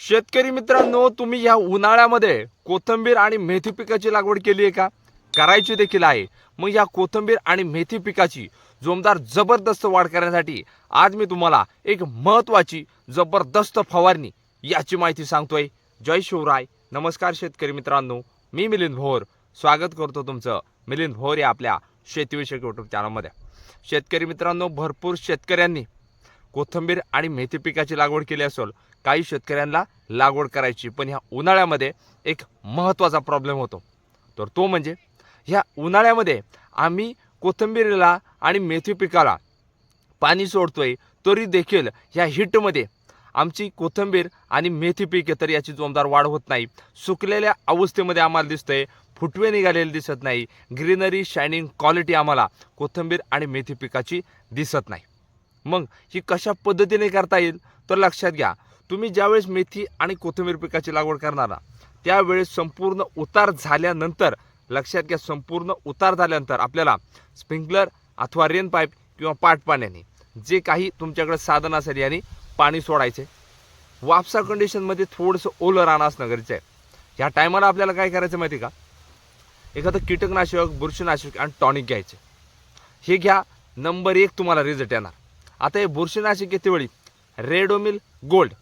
शेतकरी मित्रांनो तुम्ही या उन्हाळ्यामध्ये कोथंबीर आणि मेथी पिकाची लागवड केली आहे का? करायची देखील आहे. मग या कोथंबीर आणि मेथी पिकाची जोमदार जबरदस्त वाढ करण्यासाठी आज मी तुम्हाला एक महत्त्वाची जबरदस्त फवारणी याची माहिती सांगतोय. जय शिवराय. नमस्कार शेतकरी मित्रांनो. मी मिलिंद भोर. स्वागत करतो तुमचं मिलिंद भोर या आपल्या शेतीविषयक युट्यूब चॅनलमध्ये शेतकरी मित्रांनो भरपूर शेतकऱ्यांनी कोथिंबीर आणि मेथी पिकाची लागवड केली असेल काही शेतकऱ्यांना लागवड करायची. पण ह्या उन्हाळ्यामध्ये एक महत्त्वाचा प्रॉब्लेम होतो. तर तो म्हणजे ह्या उन्हाळ्यामध्ये आम्ही कोथंबीरीला आणि मेथी पिकाला पाणी सोडतोय तरी देखील ह्या हिटमध्ये आमची कोथिंबीर आणि मेथी पीक तर याची जोमदार वाढ होत नाही. सुकलेल्या अवस्थेमध्ये आम्हाला दिसतंय फुटवे निघालेले दिसत नाही. ग्रीनरी शायनिंग क्वालिटी आम्हाला कोथिंबीर आणि मेथी पिकाची दिसत नाही. मग ही कशा पद्धतीने करता येईल तर लक्षात घ्या. तुम्ही ज्यावेळेस मेथी आणि कोथिंबीर पिकाची लागवड करणार ना त्यावेळेस संपूर्ण उतार झाल्यानंतर लक्षात घ्या संपूर्ण उतार झाल्यानंतर आपल्याला स्प्रिंकलर अथवा रेन पाईप किंवा पाट पाण्याने जे काही तुमच्याकडे साधन असेल याने पाणी सोडायचे. वापसा कंडिशनमध्ये थोडंसं ओलं राहणं असणं गरजेचं आहे ह्या टायमाला आपल्याला काय करायचं माहिती आहे का? एखादं कीटकनाशक बुरशीनाशक आणि टॉनिक घ्यायचे. हे घ्या नंबर एक तुम्हाला रिझल्ट येणार. आता हे बुरशीनाशक किती वेळी? Ridomil gold.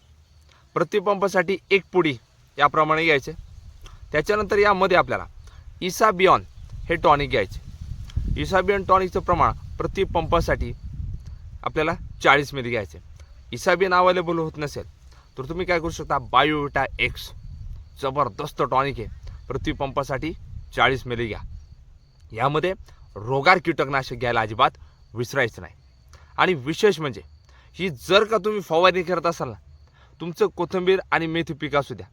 प्रतिपंपासाठी एक पुडी याप्रमाणे घ्यायचे. त्याच्यानंतर यामध्ये आपल्याला इसाबियॉन हे टॉनिक घ्यायचे. इसाबियॉन टॉनिकचं प्रमाण प्रति पंपासाठी आपल्याला चाळीस मिली घ्यायचे. इसाबियन अवेलेबल होत नसेल तर तुम्ही काय करू शकता? बायोविटा एक्स जबरदस्त टॉनिक आहे. प्रति पंपासाठी चाळीस मिली घ्या. यामध्ये रोगार कीटकनाशक घ्यायला अजिबात विसरायचं नाही. आणि विशेष म्हणजे ही जर का तुम्ही फवारणी करत असाल ना तुमचं कोथिंबीर आणि मेथी पीक असू द्या.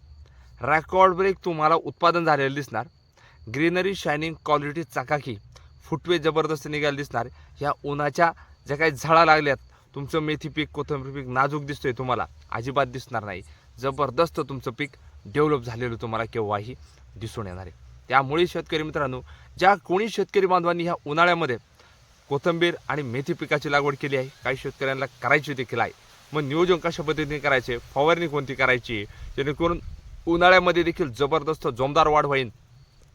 रेकॉर्ड ब्रेक तुम्हाला उत्पादन झालेलं दिसणार. ग्रीनरी शायनिंग क्वालिटी चकाकी फुटवे जबरदस्त निघायला दिसणार. ह्या उन्हाच्या ज्या काही झाडा लागल्यात तुमचं मेथी पीक कोथिंबीर पीक नाजूक दिसतोय तुम्हाला अजिबात दिसणार नाही. जबरदस्त तुमचं पीक डेव्हलप झालेलं तुम्हाला केव्हाही दिसून येणार आहे. त्यामुळे शेतकरी मित्रांनो ज्या कोणी शेतकरी बांधवांनी ह्या उन्हाळ्यामध्ये कोथिंबीर आणि मेथी पिकाची लागवड केली आहे. काही शेतकऱ्यांना करायची देखील आहे. मग नियोजन कशा पद्धतीने करायचे? फवारणी कोणती करायची? जेणेकरून उन्हाळ्यामध्ये देखील जबरदस्त जोमदार वाढ होईल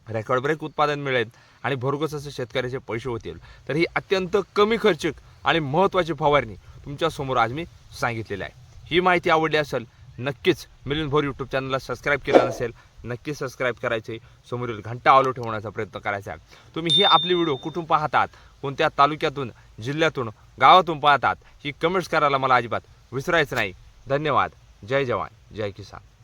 रेकॉर्ड ब्रेक उत्पादन मिळेल आणि भरघोस असे शेतकऱ्याचे पैसे होतील. तर ही अत्यंत कमी खर्चिक आणि महत्त्वाची फवारणी तुमच्यासमोर आज मी सांगितलेली आहे. ही माहिती आवडली असेल नक्कीच मिलिंद भोर यूट्यूब चॅनलला सबस्क्राईब केलं नसेल नक्की सबस्क्राईब करायचे. समोरील घंटा आलो ठेवण्याचा प्रयत्न करायचा. आहे तुम्ही ही आपली व्हिडिओ कुठून पाहतात? कोणत्या तालुक्यातून जिल्ह्यातून गावातून पाहतात? ही कमेंट्स करायला मला अजिबात विसरायचं नाही. धन्यवाद. जय जवान. जय किसान.